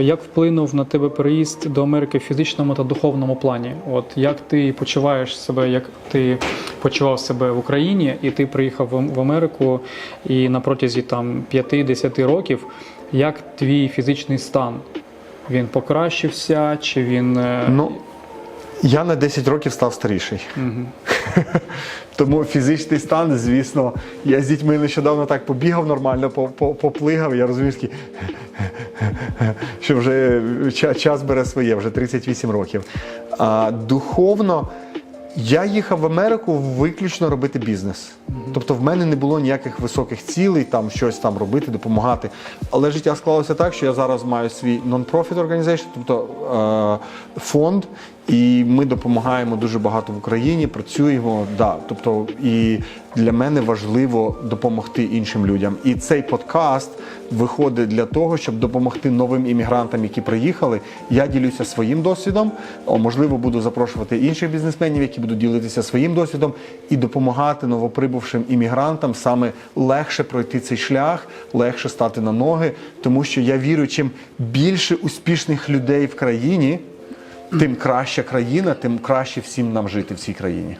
Як вплинув на тебе переїзд до Америки в фізичному та духовному плані? От як ти почуваєш себе, як ти почував себе в Україні, і ти приїхав в Америку, і на протязі там 5-10 років, як твій фізичний стан? Він покращився, чи він е, Ну, я на 10 років став старіший. Тому фізичний стан, звісно, я з дітьми нещодавно так побігав нормально, по- по- поплигав. Я розумію, що вже час бере своє, вже 38 років. А духовно. Я їхав в Америку виключно робити бізнес. Тобто в мене не було ніяких високих цілей, там щось там робити, допомагати. Але життя склалося так, що я зараз маю свій non-profit organization, тобто е, фонд, і ми допомагаємо дуже багато в Україні, працюємо. Да, тобто, і для мене важливо допомогти іншим людям. І цей подкаст виходить для того, щоб допомогти новим іммігрантам, які приїхали. Я ділюся своїм досвідом. Можливо, буду запрошувати інших бізнесменів, які будуть ділитися своїм досвідом і допомагати новоприбувшим іммігрантам саме легше пройти цей шлях, легше стати на ноги, тому що я вірю, чим більше успішних людей в країні, тим краща країна, тим краще всім нам жити в цій країні.